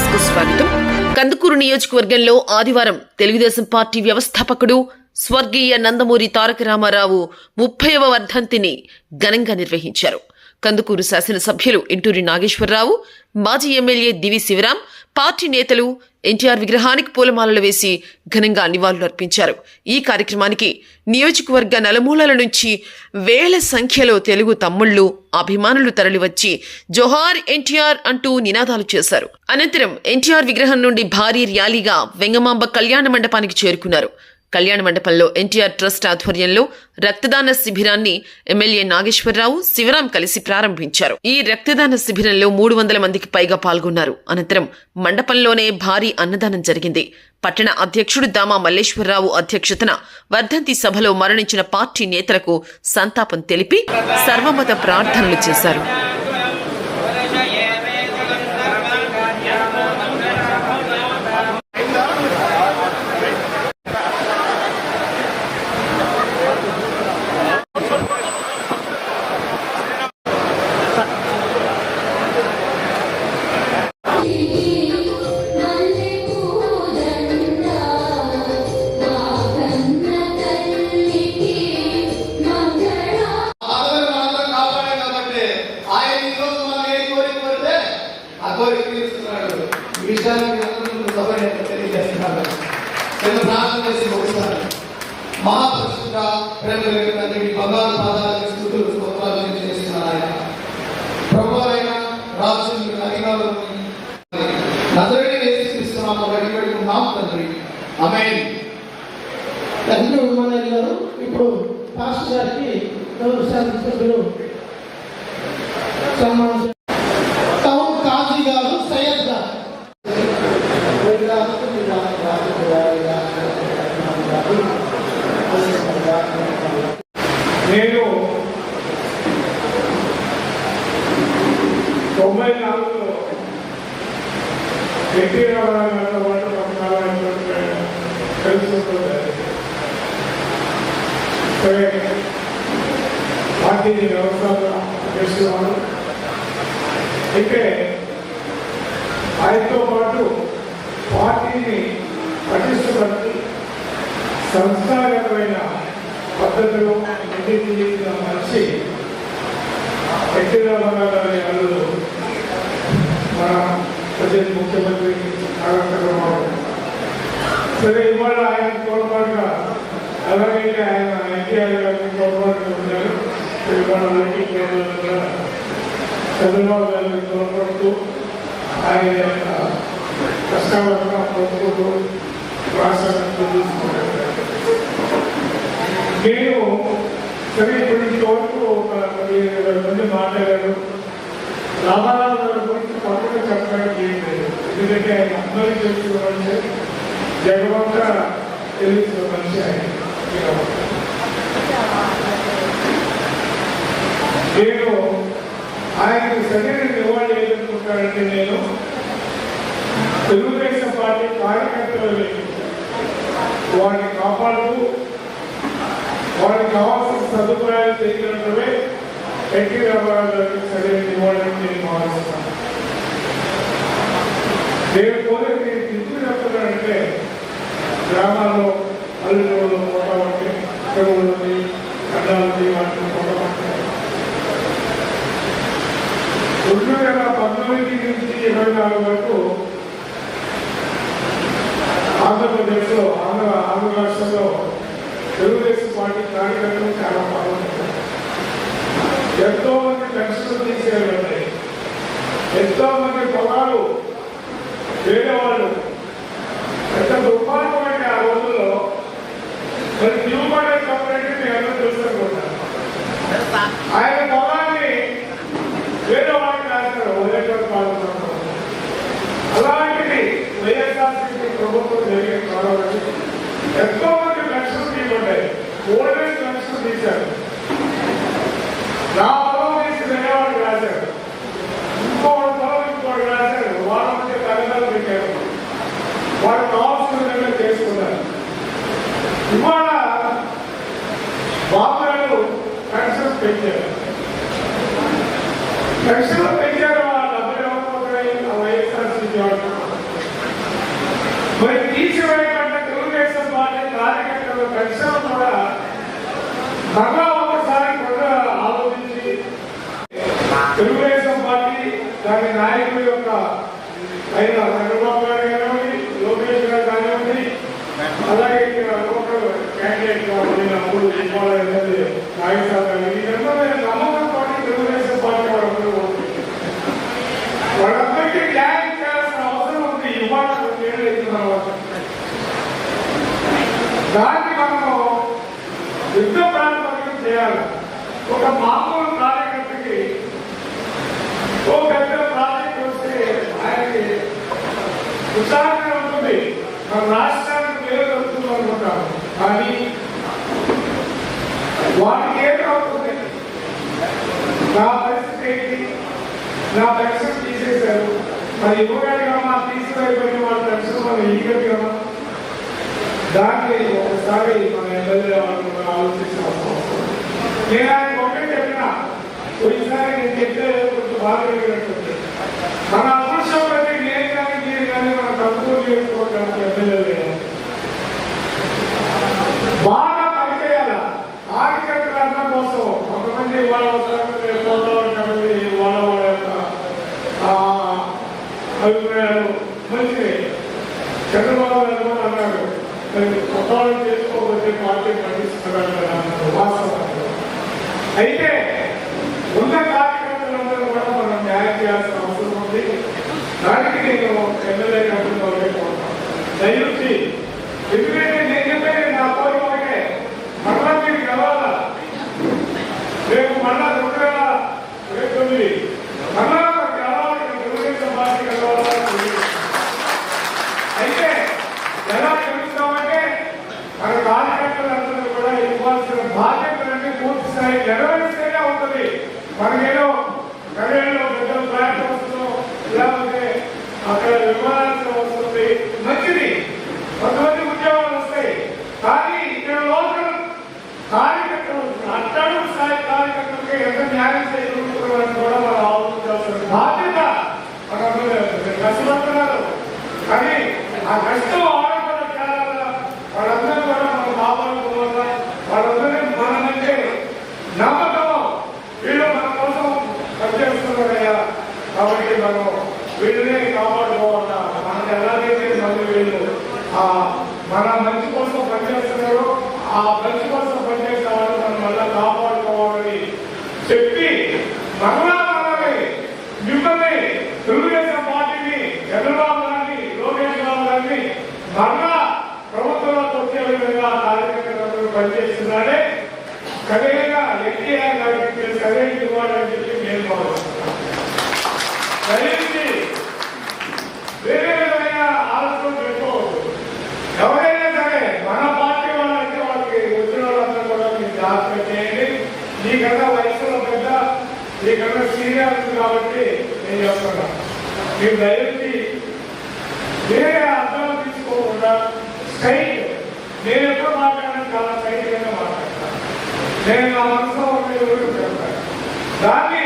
న్యూస్కు స్వాగతం. కందుకూరు నియోజకవర్గంలో ఆదివారం తెలుగుదేశం పార్టీ వ్యవస్థాపకుడు స్వర్గీయ నందమూరి తారక రామారావు ముప్పైవ వర్ధంతిని ఘనంగా నిర్వహించారు. కందుకూరు శాసనసభ్యులు ఇంటూరి నాగేశ్వరరావు మాజీ ఎమ్మెల్యే దివి శివరాం పార్టీ నేతలు ఎన్టీఆర్ విగ్రహానికి పూలమాలలు వేసి ఘనంగా నివాళులర్పించారు. ఈ కార్యక్రమానికి నియోజకవర్గ నలుమూలల నుంచి వేల సంఖ్యలో తెలుగు తమ్ముళ్ళు అభిమానులు తరలివచ్చి జోహార్ ఎన్టీఆర్ అంటూ నినాదాలు చేశారు. అనంతరం ఎన్టీఆర్ విగ్రహం నుండి భారీ ర్యాలీగా వెంగమాంబ కళ్యాణ మండపానికి చేరుకున్నారు. కళ్యాణ మండపంలో ఎన్టీఆర్ ట్రస్ట్ ఆధ్వర్యంలో రక్తదాన శిబిరాన్ని ఎమ్మెల్యే నాగేశ్వరరావు శివరాం కలిసి ప్రారంభించారు. ఈ రక్తదాన శిబిరంలో మూడు వందల మందికి పైగా పాల్గొన్నారు. అనంతరం మండపంలోనే భారీ అన్నదానం జరిగింది. పట్టణ అధ్యక్షుడు దామా మల్లేశ్వరరావు అధ్యక్షతన వర్ధంతి సభలో మరణించిన పార్టీ నేతలకు సంతాపం తెలిపి సర్వమత ప్రార్థనలు చేశారు. శాసనసభ్యులు సన్మానం టౌన్ కాజీ గారు సయ్యద్ గారు నేను తొంభై నాలుగులో ఎన్టీ రామారావు గారితో పాటు కొంతకాలం తెలుసుకుంటుంది సరే పార్టీ వ్యవస్థ చేస్తున్నాను అయితే ఆయనతో పాటు పార్టీని పటిష్టపరిచి సంస్థాగతమైన పద్ధతిలో ఎన్నికల మనిషి ఎన్టీ రామారావు గారి అల్లుడు మన ప్రజల ముఖ్యమంత్రి నారా చంద్రబాబు సరే ఇవాళ ఆయన తోడ్పాటుగా అలాగే ఆయన ఎన్టీఆర్ గారికి తోడ్పాటుగా ఉన్నారు ఇవాళ మనకి కేంద్రంలో కూడా చంద్రబాబు గారికి తోడ్పడుతూ ఆయన యొక్క కష్టాలను పొందుకుంటూ నేను సరే ఇప్పుడు ఇంతవరకు ఒక పది ఇరవై మంది మాట్లాడారు రామారావు గారి గురించి కొత్తగా చెప్పడానికి ఏం లేదు ఎందుకంటే ఆయన అందరూ తెలుసుకున్న మనిషి జగవంత తెలుసుకున్న మనిషి ఆయన నేను ఆయనకు సరైన నివాళి ఏదనుకుంటానంటే నేను తెలుగుదేశం పార్టీ కార్యకర్తలు వారిని కాపాడుతూ వారికి కావాల్సిన సదుపాయాలు చేయగలటమే ఎన్టీ రామారావు గారికి సరైన నివాళని నేను భావిస్తున్నాను. నేను కోరిక నేను తిరిగి చెప్తున్నానంటే గ్రామాల్లో పల్లెటూరులో పోతా ఉంటే చెరువులని అడ్డాలని వాటిని పోతా ఉంటే రెండు వేల పంతొమ్మిది నుంచి ఇరవై నాలుగు వరకు ఆంధ్రప్రదేశ్లో ఆంధ్ర ఆంధ్ర రాష్ట్రంలో తెలుగుదేశం పార్టీ కార్యకర్తలు చాలా పాల్గొంటారు. ఎంతో మంది పెన్షన్ తీసేవాళ్ళు ఎంతో మంది పొలాలు వేరే వాళ్ళు ఎంత దుర్మార్గమైన ఆ రోజుల్లో మరి న్యూ మోడల్ కంపెనీ మీ అందరూ ఆయన పొలాన్ని వేరే వాళ్ళకి రాస్తారు వైఎస్ఆర్ అలాంటిది వైఎస్ఆర్సీపీ ప్రభుత్వం జరిగే కావాలని ఎంతో మంది పెన్షన్ తీయబడ్డాయి ఓల్డేజ్ పెన్షన్ తీశారు. నా పొలం తీసి వేరేవాడు రాశారు పొలం ఇంకోటి రాశారు వాళ్ళ మధ్య కలగాలు పెట్టారు. వాడు కావాల్సిన విధంగా చేసుకున్నారు. ఇవాళ బాబు గారు పెన్షన్ పెంచారు. పెన్షన్ పెంచారు ఆ డబ్బులు ఎవరు పోతాయి ఆ వైఎస్ఆర్సీపీ ఆలోచించేవాడు మరి తీసివేయబడ్డ తెలుగుదేశం పార్టీ కార్యకర్తల పెన్షన్ కూడా మరలా ఒకసారి కూడా ఆలోచించి తెలుగుదేశం పార్టీ దాని నాయకుల యొక్క అయిన చంద్రబాబు గారు కానివ్వండి లోకేష్ గారు కానివ్వండి అలాగే ఇక్కడ లోకల్ క్యాండిడేట్ అప్పుడు ఇవ్వాలనేది నాగేశ్వర గారు ఇదంతా నేను నమ్మకం పార్టీ తెలుగుదేశం పార్టీ వాళ్ళందరూ ఓట్లు వాళ్ళందరికీ న్యాయం చేయాల్సిన అవసరం ఉంది ఇవాళ ఏళ్ళు అయిన తర్వాత దాన్ని మనము యుద్ధ ప్రాతిపదికం చేయాలి. ఒక మామూలు కార్యకర్తకి ఓ పెద్ద ప్రాజెక్ట్ వస్తే ఆయనకి ఉత్సాహంగా ఉంటుంది. మన రాష్ట్రానికి మేలు వస్తుంది అనుకుంటాం కానీ వాటికి ఏం అవుతుంది నా పరిస్థితి ఏంటి? నా పెన్షన్ తీసేశారు. మరి ఇవ్వగలిగామా తీసివేయబడిన వాళ్ళ పెన్షన్ మనం ఇవ్వగలిగామా దాన్ని ఒకసారి మన ఎమ్మెల్యే వాళ్ళు ఆలోచించిన అవసరం. నేను ఆయన ఒకటే చెప్పిన పోయినసారి నేను చెప్పే కొంచెం బాధ కలిగినట్టుంది మన అదృష్టం బట్టి నేను కానీ మీరు కానీ మన తప్పులు చేసుకోవడానికి ఎమ్మెల్యే లేదు బాగా పనిచేయాల కార్యకర్తల అందం కోసం కొంతమంది వాళ్ళ ఫోటో ఉంటుంది వాళ్ళ వాళ్ళ యొక్క ఆ, అభిప్రాయాలు మంచివి చంద్రబాబు గారు కూడా అన్నారు మరి కొత్తవాళ్ళు పార్టీ పట్టిస్తున్నాడు అయితే ఉన్న కార్యకర్తలందరూ కూడా మనం న్యాయం చేయాల్సిన అవసరం ఉంది. దానికి నేను ఎమ్మెల్యే కంపెనీలో దయచేసి ఎందుకంటే నేను చెప్పేది నా కోరిక ఒకటే మరలా మీరు గెలవాలా రేపు మళ్ళా రెండు వేల ఇరవై తొమ్మిది మళ్ళా గెలవాలి తెలుగుదేశం పార్టీ గెలవాలా అయితే ఎలా తెలుస్తామంటే మన కార్యకర్తలందరూ కూడా ఇవ్వాల్సిన బాధ్యతలన్నీ పూర్తి స్థాయి నెరవేర్చేలా ఉంటుంది మనకేదో కళ్యాణంలో పెద్ద ఫ్లాట్ వస్తుందో లేకపోతే అక్కడ ఇవ్వాల్సిన వస్తుంది మంచిది కొంతమంది ఉద్యోగాలు వస్తాయి కానీ ఇక్కడ లోకల్ కార్యకర్తలు అట్టడుగు స్థాయి కార్యకర్తలకి ఎంత న్యాయం చేయగలుగుతున్నారని కూడా మనం ఆలోచించాల్సిన బాధ్యత మనందరూ కష్టపడుతున్నారు కానీ ఆ కష్టం ఆడకుండా చేయాలా వాళ్ళందరూ కూడా మనం కాపాడుకోవాలా వాళ్ళందరినీ మనమంటే నమ్మకం వీళ్ళు మన కోసం పనిచేస్తున్నారయ్యా కాబట్టి మనం వీళ్ళనే కాపాడుకోవాలా మనకి ఎలాగైతే మళ్ళీ వీళ్ళు ఆ మన మంచి కోసం పనిచేస్తున్నారో ఆ మంచి కోసం పనిచేసే వాళ్ళు మనం మళ్ళా కాపాడుకోవాలని చెప్పి మరలా మనల్ని మిమ్మల్ని తెలుగుదేశం పార్టీని చంద్రబాబు గారిని లోకేష్ బాబు గారిని మరలా ప్రభుత్వంలోకి వచ్చే విధంగా కార్యకర్తలు పనిచేస్తున్నారే. సరైనగా ఎన్టీఆర్ గారికి సరైన ఇవ్వాలని చెప్పి నేను భావిస్తున్నాను దయచేసి వేరే విధమైన ఆలోచన చేసుకోవద్దు. ఎవరైనా సరే మన పార్టీ వాళ్ళైతే వాళ్ళకి వచ్చిన వాళ్ళందరూ కూడా మీరు జాగ్రత్త చేయండి. మీకన్నా వయసులో పెద్ద మీకన్నా సీనియర్ కాబట్టి నేను చెప్తున్నా మీరు దయచేసి వేరే అర్థాలు తీసుకోకుండా స్ట్రైట్ నేను ఎప్పుడు మాట్లాడాను చాలా స్ట్రైట్ మాట్లాడతాను. నేను నా మనసులో చెప్తాను దాన్ని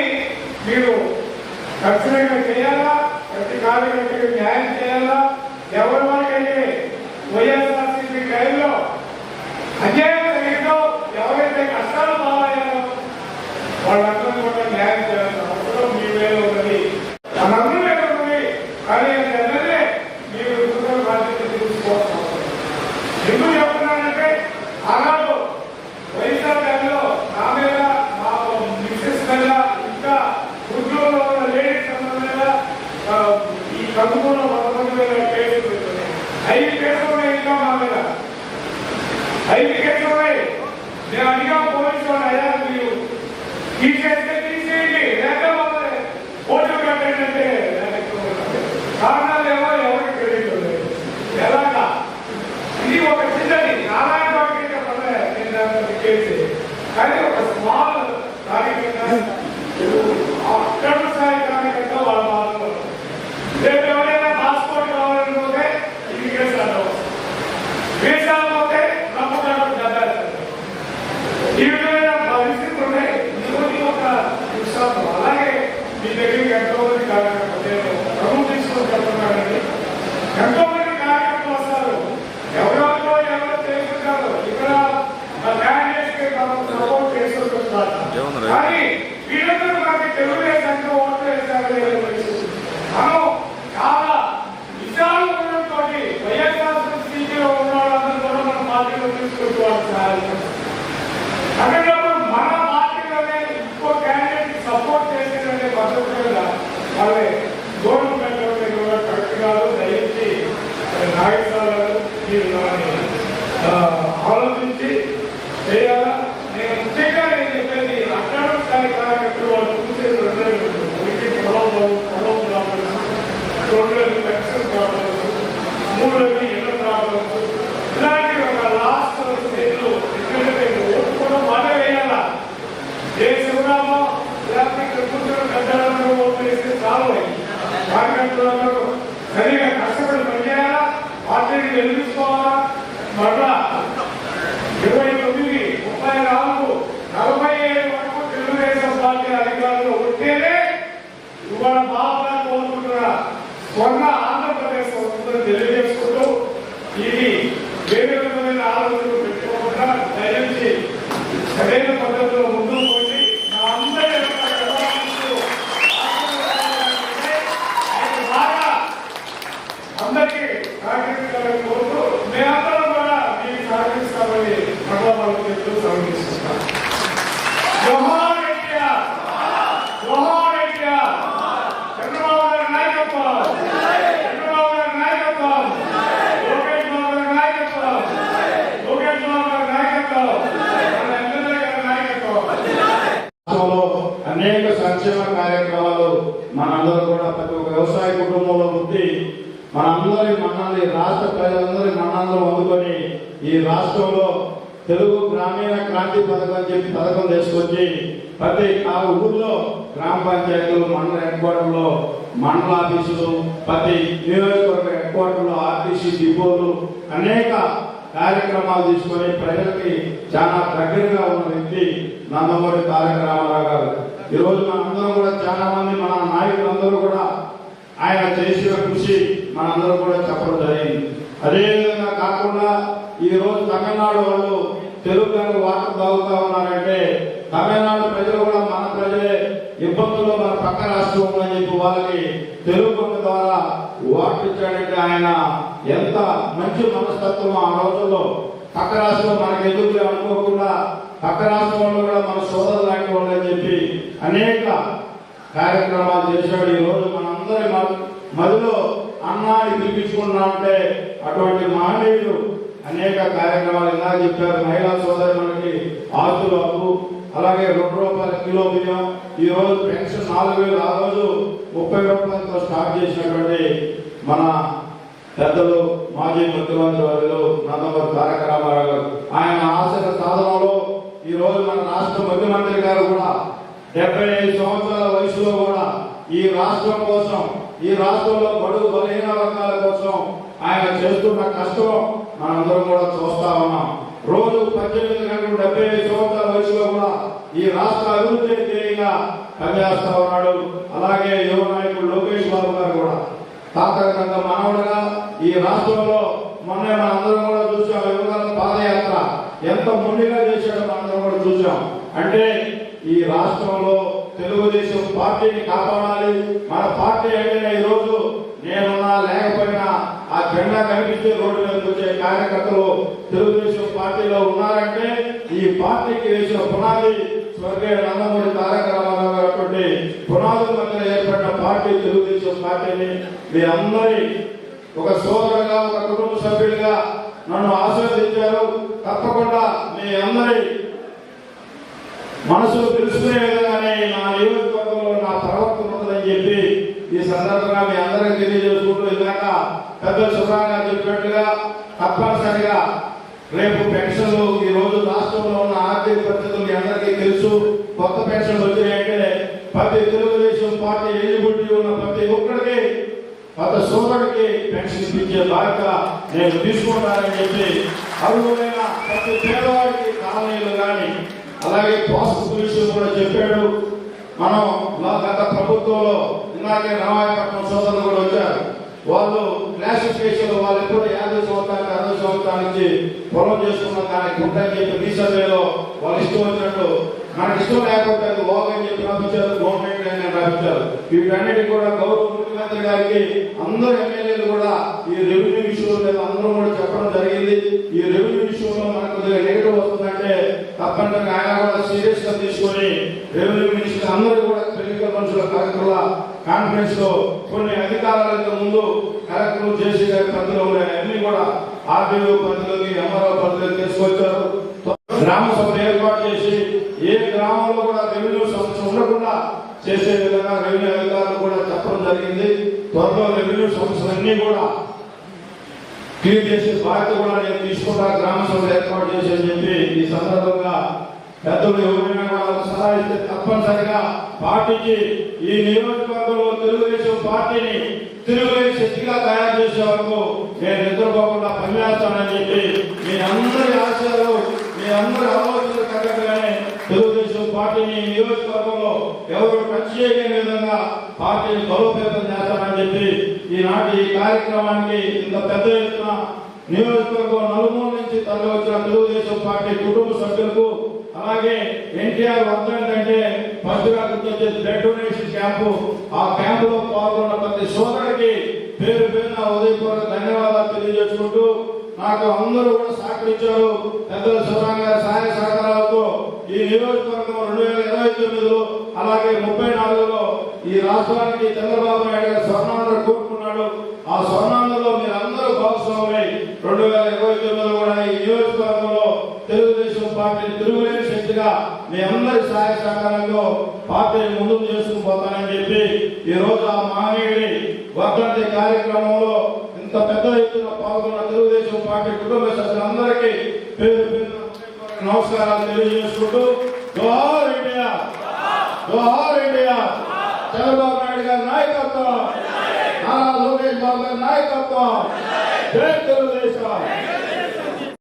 మీరు ఖచ్చితంగా చేయాలా? ప్రతి కార్యకర్తకి న్యాయం చేయాలా? ఎవరి వరకైతే వైఎస్ఆర్సీపీ టైంలో అన్యాయం జరిగిందో ఎవరైతే కష్టాలు బాగా వాళ్ళందరూ కూడా న్యాయం చేయాల్సిన అవసరం మీ మీద ఉన్నది మనందరూ మీద ఉన్నది కానీ అది ఎమ్మెల్యే మీరు ఉద్యోగ బాధ్యత తీసుకోవాల్సిన అవసరం ఎందుకు చెప్తున్నానంటే ఆనాడు వైఎస్ఆర్ టైంలో నా మీద మా మిస్సెస్ మీద ఇంకా ఉద్యోగంలో ఉన్న లేడీస్ మీద ఈ కందుకూరులో కొంతమంది మీద కేసులు పెట్టున్నాయి ఐదు కేసులు ఉన్నాయి ఇంకా మా మీద ఐదు కేసులు ఉన్నాయి నేను అడిగా పోలీసు వాళ్ళు అయ్యా మీరు తీసేస్తే తీసేయండి లేకపోతే ఓటు కట్టండి అంటే కారణాలు ఏమో ఎవరికి తెలియదు ఎలాగా ఇది ఒక చిన్నది నారాయణ బాబు పర్లే నేను దాన్ని కేసు కానీ ఒక స్మాల్ కార్యక్రమం అక్కడ స్థాయి కార్యకర్త వాళ్ళ బాధలో రేపు ఎవరైనా పాస్పోర్ట్ కావాలనుకుంటే ఇది కేసు అడ్డం వీసాలు పోతే నమ్మకాలు దెబ్బేస్తారు ఈ విధమైన పరిస్థితులు ఉన్నాయి ఇంకోటి ఒక విశ్వాసం అలాగే మీ దగ్గరికి ఎంతో మంది కార్యకర్తలు నేను రుణం తీసుకొని చెప్తున్నాను కార్యకర్తలందరూ సరిగా కష్టపడి పనిచేయాలా? పార్టీని గెలిపించుకోవాలా మరలా ఇరవై తొమ్మిది ముప్పై నాలుగు నలభై ఏడు వరకు తెలుగుదేశం పార్టీ అధికారులు ఉంటేనే ఇవాళ బాగా కోరుకుంటున్న స్వర్ణ ఆంధ్రప్రదేశ్ వస్తుందని తెలియజేసుకుంటూ ఇది వేరే విధమైన ఆలోచనలు పెట్టుకోకుండా దయచేసి సరైన పద్ధతిలో ముందుకు పోయి మా అందరి యొక్క వ్యవహారాలు ఆయన బాగా అందరికీ సహకరించాలని కోరుతూ మేమందరం కూడా మీకు సహకరిస్తామని భగవాన్ చెప్తూ సమర్పిస్తున్నాం జోహార్ ఇండియా జోహార్ ఇండియా చంద్రబాబు గారి నాయకత్వం చంద్రబాబు గారి నాయకత్వం లోకేష్ బాబు గారి నాయకత్వం లోకేష్ బాబు గారి నాయకత్వం మన ఎమ్మెల్యే గారి నాయకత్వం రాష్ట్రంలో అనేక సంక్షేమ కార్యక్రమాలు మనందరూ కూడా ప్రతి ఒక్క వ్యవసాయ కుటుంబంలో ఉండి మనందరి మన్నాన్ని రాష్ట్ర ప్రజలందరి మన్నాలను అందుకొని ఈ రాష్ట్రంలో తెలుగు గ్రామీణ క్రాంతి పథకం అని చెప్పి పథకం తీసుకొచ్చి ప్రతి ఆ ఊర్లో గ్రామ పంచాయతీలు మండల హెడ్ క్వార్టర్లో మండల ఆఫీసులు ప్రతి నియోజకవర్గ హెడ్ క్వార్టర్లో ఆర్టీసీ డిపోలు అనేక కార్యక్రమాలు తీసుకొని ప్రజలకి చాలా దగ్గరగా ఉన్న వ్యక్తి నందమూరి తారక రామారావు గారు. ఈరోజు మనందరం కూడా చాలా మంది మన నాయకులందరూ కూడా ఆయన చేసిన కృషి మనందరం కూడా చెప్పడం జరిగింది. అదేవిధంగా కాకుండా ఈరోజు తమిళనాడు వాళ్ళు తెలుగు కనుక వాటర్ తాగుతా ఉన్నారంటే తమిళనాడు ప్రజలు కూడా మన ప్రజలే ఇబ్బందుల్లో మన పక్క రాష్ట్రం అని చెప్పి వాళ్ళకి తెలుగు ద్వారా వాటర్ ఇచ్చాడంటే ఆయన ఎంత మంచి మనస్తత్వం ఆ రోజుల్లో. పక్క రాష్ట్రం మనకి ఎందుకు అనుకోకుండా పక్క రాష్ట్రంలో కూడా మన సోదరు లాంటి వాళ్ళు అని చెప్పి అనేక కార్యక్రమాలు చేశాడు. ఈ రోజు మనందరి మ- మదిలో అన్నాన్ని పిలిపించుకున్నామంటే అటువంటి మహనీయులు అనేక కార్యక్రమాలు ఇలా చెప్పారు. మహిళా సోదరి మనకి ఆస్తులు అప్పు అలాగే రెండు రూపాయల కిలో బియ్యం ఈ రోజు పెన్షన్ నాలుగు వేలు ఆ రోజు ముప్పై రూపాయలతో స్టార్ట్ చేసినటువంటి మన పెద్దలు మాజీ ముఖ్యమంత్రి వర్యులు నందమూరి తారక రామారావు గారు. ఆయన ఆశల సాధనలో ఈ రోజు మన రాష్ట్ర ముఖ్యమంత్రి గారు కూడా డెబ్బై ఐదు సంవత్సరాల వయసులో కూడా ఈ రాష్ట్రం కోసం ఈ రాష్ట్రంలో బడుగు బలహీన వర్గాల కోసం ఆయన చేస్తున్న కష్టం మనందరం కూడా చూస్తా ఉన్నాం. రోజు పద్దెనిమిది గంటలు డెబ్బై ఐదు సంవత్సరాల వయసులో కూడా ఈ రాష్ట్ర అభివృద్ధి ధ్యేయంగా పనిచేస్తా ఉన్నాడు. అలాగే యువ నాయకుడు లోకేష్ బాబు గారు కూడా. తాతగంగా మానవుడుగా ఈ రాష్ట్రంలో మొన్న మనందరం కూడా చూసాం. యువకాల పాదయాత్ర ఎంత ముందుగా చేశాడో మనందరం కూడా చూసాం. అంటే ఈ రాష్ట్రంలో తెలుగుదేశం పార్టీని కాపాడాలి. మన పార్టీ అయిన ఈ రోజు నేనున్నా లేకపోయినా ఆ జెండా కనిపిస్తే రోడ్డు మీదకి వచ్చే కార్యకర్తలు తెలుగుదేశం పార్టీలో ఉన్నారంటే ఈ పార్టీకి వేసిన పునాది స్వర్గీయ నందమూరి తారక రామారావు గారి అటువంటి పునాదుల మధ్య ఏర్పడిన పార్టీ తెలుగుదేశం పార్టీని మీ అందరి ఒక సోదరుగా ఒక కుటుంబ సభ్యుడిగా నన్ను ఆశీర్వదించారు. తప్పకుండా మీ అందరి మనసులో తెలుసుకునే విధంగానే నా నియోజకవర్గంలో నా ప్రవర్తన ఉంటుందని చెప్పి ఈ సందర్భంగా మీ అందరికీ తెలియజేసుకుంటూ ఇందాక పెద్ద సుఖంగా చెప్పినట్టుగా తప్పనిసరిగా రేపు పెన్షన్లు ఈ రోజు రాష్ట్రంలో ఉన్న ఆర్థిక పరిస్థితులు మీ అందరికీ తెలుసు. కొత్త పెన్షన్లు వచ్చినాయంటే ప్రతి తెలుగుదేశం పార్టీ ఎలిజిబిలిటీ ఉన్న ప్రతి ఒక్కరికి ప్రతి సోదరుడికి పెన్షన్ ఇప్పించే బాధ్యత నేను తీసుకుంటానని చెప్పి అర్హులైన ప్రతి పేదవాడికి కాలనీలు కానీ అలాగే ప్రాసెస్ గురించి కూడా చెప్పాడు. మనం గత ప్రభుత్వంలో ఇందాకే రామాయపట్నం సోదరులు కూడా వచ్చారు. వాళ్ళు క్లాసిఫికేషన్ వాళ్ళు ఎప్పుడు యాభై సంవత్సరానికి అరవై సంవత్సరానికి పొలం చేసుకున్న దానికి ఉంటాయని చెప్పి రీసర్వేలో వాళ్ళు ఇష్టం వచ్చినట్టు మనకి ఇష్టం లేకపోతే అది అని చెప్పి రాపించారు గవర్నమెంట్ అని రాపించారు. వీటన్నిటి కూడా గౌరవ ముఖ్యమంత్రి గారికి అందరు ఎమ్మెల్యేలు కూడా ఈ రెవెన్యూ విషయంలో మీద అందరూ కూడా చెప్పడం జరిగింది. ఈ రెవెన్యూ విషయంలో మనకు నెగిటివ్ వస్తుందంటే తప్పనిసరిగా ఆయన కూడా సీరియస్గా తీసుకొని రెవెన్యూ మినిస్టర్ అందరూ కూడా క్రిటికల్ మనుషుల కలెక్టర్ల కాన్ఫరెన్స్లో కొన్ని అధికారాలకు ముందు కలెక్టర్ జేసీ గారి పరిధిలో ఉన్నాయి అన్ని కూడా ఆర్డీఓ పరిధిలోకి ఎంఆర్ఓ పరిధిలోకి తీసుకొచ్చారు. గ్రామ సభ ఏర్పాటు చేసి ఏ గ్రామంలో కూడా రెవెన్యూ సమస్య ఉండకుండా చేసే విధంగా రెవెన్యూ అధికారులు కూడా చెప్పడం జరిగింది. త్వరలో రెవెన్యూ సమస్యలన్నీ కూడా క్లియర్ చేసే బాధ్యత కూడా నేను తీసుకుంటా గ్రామ సభ ఏర్పాటు చేసి అని చెప్పి ఈ సందర్భంగా పెద్దలు ఎవరైనా కూడా సహాయిస్తే తప్పనిసరిగా పాటించి ఈ నియోజకవర్గంలో తెలుగుదేశం పార్టీని తిరుగులేని శక్తిగా తయారు చేసే వరకు నేను నిద్రపోకుండా పనిచేస్తానని చెప్పి మీ అందరి ఆశయాలు మీ అందరి ఆలోచనలు కలగగానే తెలుగుదేశం పార్టీని నియోజకవర్గంలో ఎవరు టచ్ చేయలేని విధంగా పార్టీని బలోపేతం చేస్తానని చెప్పి ఈనాటి ఈ కార్యక్రమానికి ఇంత పెద్ద ఎత్తున నియోజకవర్గం నలుమూల నుంచి తరలి వచ్చిన తెలుగుదేశం పార్టీ కుటుంబ సభ్యులకు అలాగే ఎన్టీఆర్ వద్దంటే ఫస్ట్ గుర్తొచ్చే బ్లడ్ డొనేషన్ క్యాంపు. ఆ క్యాంపులో పాల్గొన్న ప్రతి సోదరుడికి పేరు పేరున ఉదయపూర్వక ధన్యవాదాలు తెలియజేసుకుంటూ నాకు అందరూ కూడా సహకరించారు పెద్దల సురంగా గారి సహాయ సహకారాలతో ఈ నియోజకవర్గం రెండు వేల ఇరవై తొమ్మిదిలో అలాగే ముప్పై నాలుగులో ఈ రాష్ట్రానికి చంద్రబాబు నాయుడు గారు స్వర్ణాంధ్ర కోరుకున్నాడు. ఆ స్వర్ణాంధ్రలో మీరు అందరూ భాగస్వాములై రెండు వేల ఇరవై తొమ్మిదిలో కూడా ఈ నియోజకవర్గంలో పార్టీని తిరుగులేని శక్తిగా మీ అందరి సహాయ సహకారంలో పార్టీని ముందుకు చేసుకుని పోతానని చెప్పి ఈ రోజు ఆ మహనీయుడి వర్ధంతి కార్యక్రమంలో ఇంత పెద్ద ఎత్తున పాల్గొన్న తెలుగుదేశం పార్టీ కుటుంబ సభ్యులందరికీ పేరు పేరున నమస్కారాలు తెలియజేసుకుంటూ జోహార్ ఇండియా! జోహార్ ఇండియా! చంద్రబాబు నాయుడు గారి నాయకత్వం! నారా లోకేష్ బాబు గారి నాయకత్వం! జై తెలుగుదేశం!